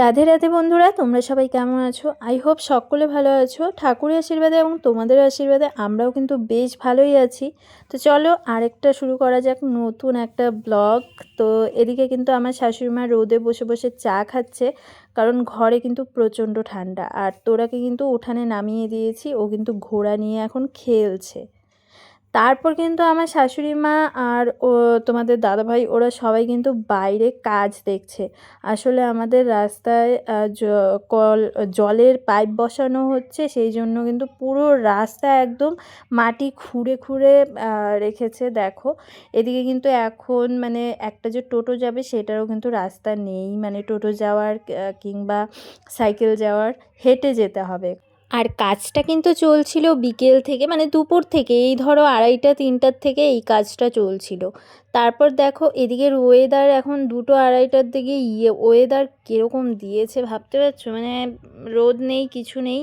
রাধে রাধে বন্ধুরা, তোমরা সবাই কেমন আছো? আই হোপ সকলে ভালো আছো। ঠাকুরের আশীর্বাদে এবং তোমাদের আশীর্বাদে আমরাও কিন্তু বেশ ভালোই আছি। তো চলো আরেকটা শুরু করা যাক নতুন একটা ব্লগ। তো এদিকে কিন্তু আমার শাশুড়ি মা রোদে বসে বসে চা খাচ্ছে, কারণ ঘরে কিন্তু প্রচণ্ড ঠান্ডা। আর তোরাকে কিন্তু উঠানে নামিয়ে দিয়েছি, ও কিন্তু ঘোড়া নিয়ে এখন খেলছে। তারপর কিন্তু আমার শাশুড়ি মা আর ও, তোমাদের দাদাভাই, ওরা সবাই কিন্তু বাইরে কাজ দেখছে। আসলে আমাদের রাস্তায় কল, জলের পাইপ বসানো হচ্ছে, সেই জন্য কিন্তু পুরো রাস্তা একদম মাটি খুঁড়ে খুঁড়ে রেখেছে, দেখো। এদিকে কিন্তু এখন মানে একটা যে টোটো যাবে, সেটারও কিন্তু রাস্তা নেই। মানে টোটো যাওয়ার কিংবা সাইকেল যাওয়ার, হেঁটে যেতে হবে। আর কাজটা কিন্তু চলছিল বিকেল থেকে মানে দুপুর থেকে, এই ধরো আড়াইটা, তিনটার থেকে এই কাজটা চলছিল। তারপর দেখো এদিকের ওয়েদার এখন দুটো আড়াইটার দিকে ইয়ে ওয়েদার কীরকম দিয়েছে ভাবতে পারছ? মানে রোদ নেই, কিছু নেই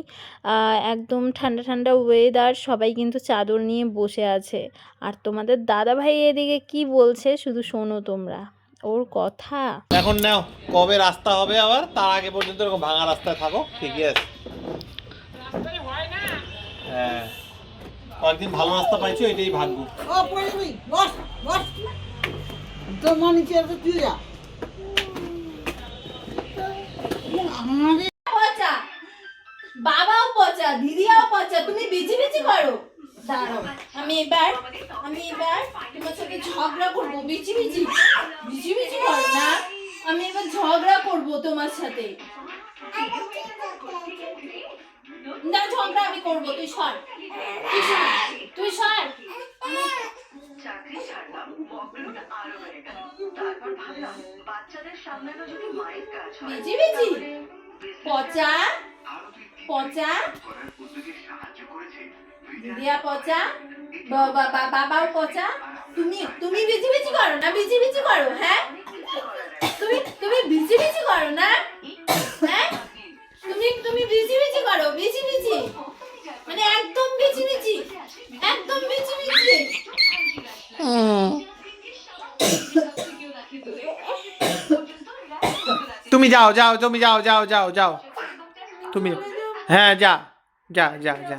একদম ঠান্ডা ঠান্ডা ওয়েদার সবাই কিন্তু চাদর নিয়ে বসে আছে। আর তোমাদের দাদা ভাই এদিকে কি বলছে শুধু শোনো তোমরা, ওর কথা। এখন নাও, কবে রাস্তা হবে আবার, তার আগে পর্যন্ত এরকম ভাঙা রাস্তায় থাকো, ঠিকই আছে। হ্যাঁ। কয়েকদিন ভালো রাস্তা পাইছো এটাই ভাগ্য। ও পড়ে যাবি। বস বস। তোর মা নিচে আছে তুই যা। আমারে পচা। বাবাও পচা দিদিও পচা তুমি বিচি বিচি করো। দাঁড়াও আমি এবার আমি এবার তোমার সাথে ঝগড়া করব বিচি বিচি বিচি বিচি করো না। আমি এবার ঝগড়া করব তোমার সাথে। না ঝগড়া আমি করব তুই সর। তুই সর তুই সর। চাকরি ছাড়লাম বকলুট আরও বেড়ে গেল। তারপর ভাবলাম বাচ্চাদের সামলানো যদি মায়ের কাজ হয় বিচি বিচি পচা পচা। দিদিয়া পচা। বাবাও পচা। তুমি তুমি বিচি বিচি করো না বিচি বিচি করো হ্যাঁ? তুমি তুমি বিচি বিচি করো না। হ্যাঁ? তুমি তুমি বিচি বিচি বিচি মানে একদম বিচি বিচি একদম বিচি বিচি তুমি যাও যাও তুমি যাও যাও যাও যাও। তুমি হ্যাঁ যা যা যা যা।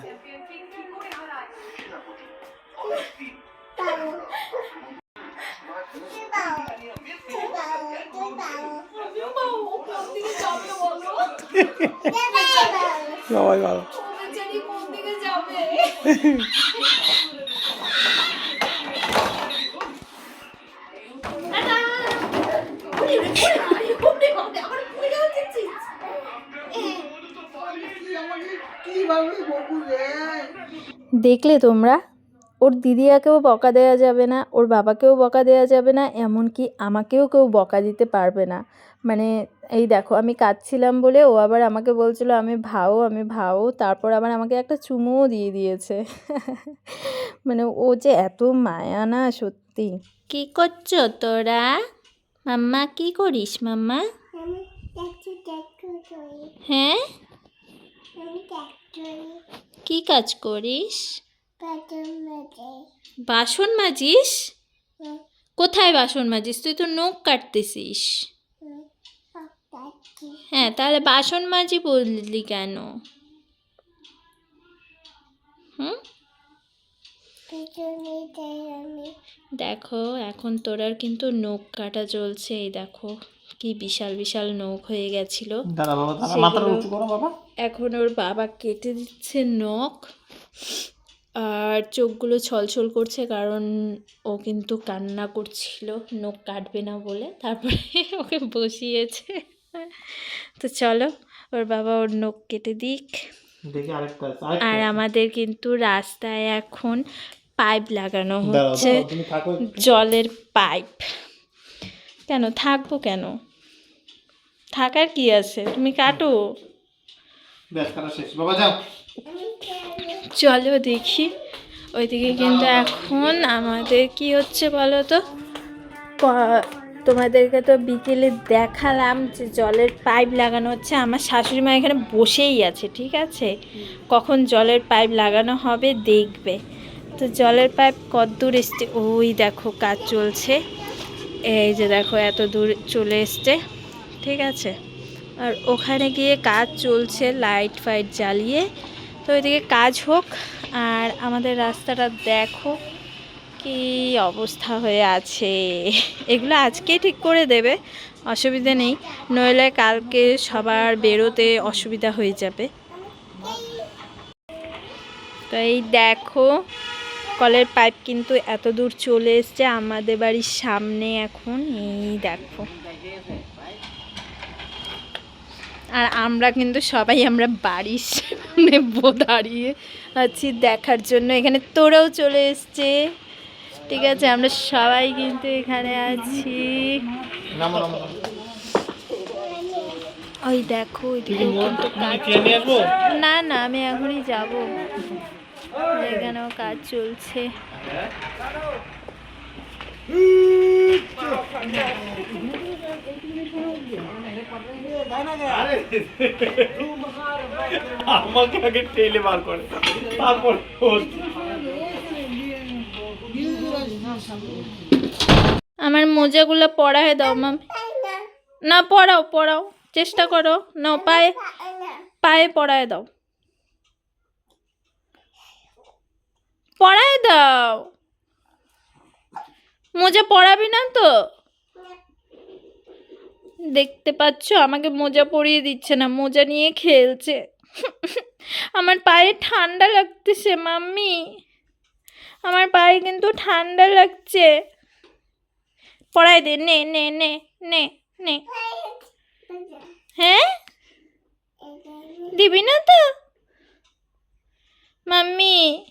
সবাই ভালো বেচারি কোন দিকে যাবে টাটা! ওরে, ওরে, ওরে, ওরে, ওরে, আমার পড়ে উঠেছিস। তুই আমাকে কিভাবে বকু রে দেখলে তোমরা ওর দিদিয়াকেও বকা দেওয়া যাবে না ওর বাবাকেও বকা দেওয়া যাবে না এমনকি আমাকেও কেউ বকা দিতে পারবে না। মানে এই দেখো আমি কাঁদছিলাম বলে ও আবার আমাকে বলছিল আমি ভাও আমি ভাও। তারপর আবার আমাকে একটা চুমুও দিয়ে দিয়েছে। মানে ও যে এত মায়া না সত্যি। কি করছ তোরা? মাম্মা কি করিস মাম্মা? হ্যাঁ? আমি কি কাজ করিস? বাসন মাজিস? কোথায় বাসন মাজিস? তুই তো নখ কাটতেছিস। হ্যাঁ তাহলে বাসন মাজি বললি কেন? হুম? দেখো এখন তোরার কিন্তু নখ কাটা চলছে এই দেখো কি বিশাল বিশাল নখ হয়ে গেছিল। এখন ওর বাবা কেটে দিচ্ছে নখ। আর চোখগুলো ছলছল করছে কারণ ও কিন্তু কান্না করছিল নখ কাটবে না বলে। তারপরে ওকে বসিয়েছে। তো চলো ওর বাবা ওর নখ কেটে দিক। দেখি আরেকটা আছে আর আমাদের কিন্তু রাস্তায় এখন পাইপ লাগানো হচ্ছে। জলের পাইপ। কেন থাকব কেন? থাকার কি আছে? তুমি কাটো। ব্যাস শেষ। বাবা যাও। চলো দেখি। ওইদিকে কিন্তু এখন আমাদের কি হচ্ছে বলো তো? তোমাদেরকে তো বিকেলে দেখালাম যে জলের পাইপ লাগানো হচ্ছে। আমার শাশুড়ি মা এখানে বসেই আছে, ঠিক আছে? কখন জলের পাইপ লাগানো হবে দেখবে। তো জলের পাইপ কত দূর এসছে? ওই দেখো, কাজ চলছে। এই যে দেখো, এত দূর চলে এসছে, ঠিক আছে? আর ওখানে গিয়ে কাজ চলছে, লাইট ফাইট জ্বালিয়ে। তো ওইদিকে কাজ হোক আর আমাদের রাস্তাটা দেখো কি অবস্থা হয়ে আছে। এগুলো আজকেই ঠিক করে দেবে, অসুবিধা নেই। নইলে কালকে সবার বেরোতে অসুবিধা হয়ে যাবে। তো এই দেখো, কলের পাইপ কিন্তু এত দূর চলে এসছে আমাদের বাড়ির সামনে এখন। এই দেখো। আর আমরা কিন্তু সবাই আমরা বাড়ির সামনে বো- দাঁড়িয়ে আছি দেখার জন্য। এখানে তোরাও চলে এসছে। ঠিক আছে আমরা সবাই কিন্তু এখানে আছি। নামো নামো। ওই দেখো না না আমি এখনই যাব। এখানেও কাজ চলছে। আমাকে আগে টেলে বার করে। তারপর আমার মোজাগুলো পরায় দাও, মাম। না, পড়াও পড়াও। চেষ্টা করো। না, পায়ে পায়ে পড়ায় দাও। পরায় দাও। মোজা পড়াবি না তো? দেখতে পাচ্ছ? আমাকে মোজা পরিয়ে দিচ্ছে না, মোজা নিয়ে খেলছে। আমার পায়ে ঠান্ডা লাগতেছে, মাম্মি। আমার পায়ে কিন্তু ঠান্ডা লাগছে। পড়াই দে, নে নে নে নে নে। হ্যাঁ? দিবি না তো? মাম্মি।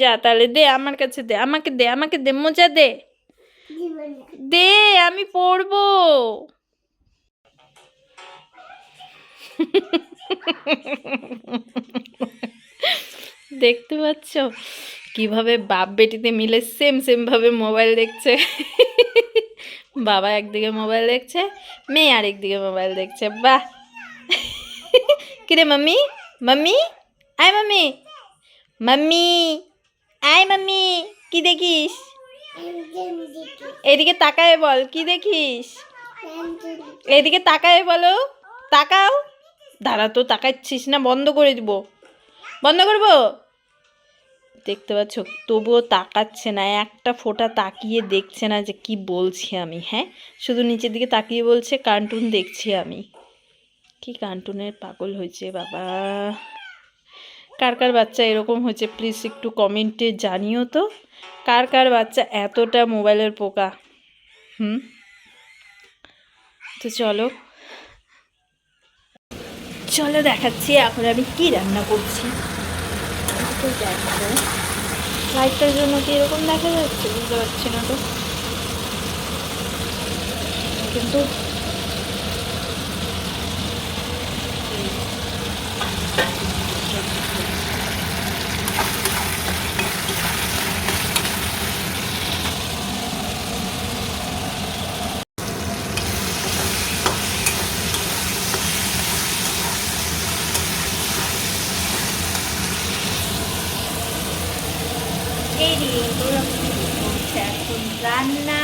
যা তাহলে দে আমার কাছে দে আমাকে দে আমাকে দে মোজা দে। দে আমি পড়ব দেখতে পাচ্ছ? কীভাবে বাপ বেটিতে মিলে সেম সেম ভাবে মোবাইল দেখছে। বাবা একদিকে মোবাইল দেখছে মেয়ে আরেকদিকে মোবাইল দেখছে। বাহ! কিরে মাম্মি? মাম্মি? আয় মাম্মি! মাম্মি! আয় মাম্মি, কি দেখিস? এদিকে তাকায় বল, কি দেখিস? এদিকে তাকায় বলো, তাকাও। দাঁড়া তো, তাকাচ্ছিস না, বন্ধ করে দিব। বন্ধ করব? দেখতে পাচ্ছ, তবুও তাকাচ্ছে না, একটা ফোঁটা তাকিয়ে দেখছে না যে কি বলছি আমি হ্যাঁ? শুধু নিচের দিকে তাকিয়ে বলছে, কার্টুন দেখছি আমি। কি কার্টুনের পাগল হয়েছে বাবা। কার কার বাচ্চা এরকম হয়েছে প্লিজ একটু কমেন্টে জানিও তো। কার কার বাচ্চা এতটা মোবাইলের পোকা? হুম? তো চলো। চলো দেখাচ্ছি, এখন আমি কি রান্না করছি? দেখো লাইটটার জন্য কি এরকম দেখা যাচ্ছে? বুঝতে পারছি না তো। কিন্তু এই দিয়ে ওরা করছে এখন রান্না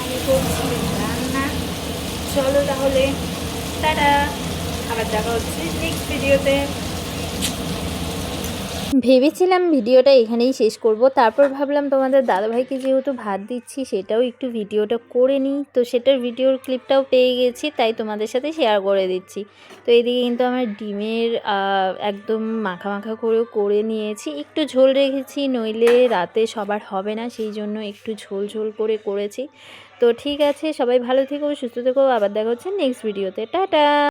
আমি করছি রান্না। চলো তাহলে তারা আবার দেখা হচ্ছে নেক্সট ভিডিওতে ভেবেছিলাম ভিডিওটা এখানেই শেষ করব। তারপর ভাবলাম তোমাদের দাদাভাইকে যেহেতু ভাত দিচ্ছি, সেটাও একটু ভিডিওটা করে নিই। তো সেটার ভিডিওর ক্লিপটাও পেয়ে গেছি, তাই তোমাদের সাথে শেয়ার করে দিচ্ছি। তো এদিকে কিন্তু আমার ডিমের একদম মাখা মাখা করেও করে নিয়েছি। একটু ঝোল রেখেছি, নইলে রাতে সবার হবে না, সেই জন্য একটু ঝোল ঝোল করে করেছি। তো ঠিক আছে, সবাই ভালো থেকো, সুস্থ থেকো, আবার দেখা হচ্ছে নেক্সট ভিডিওতে টাটা!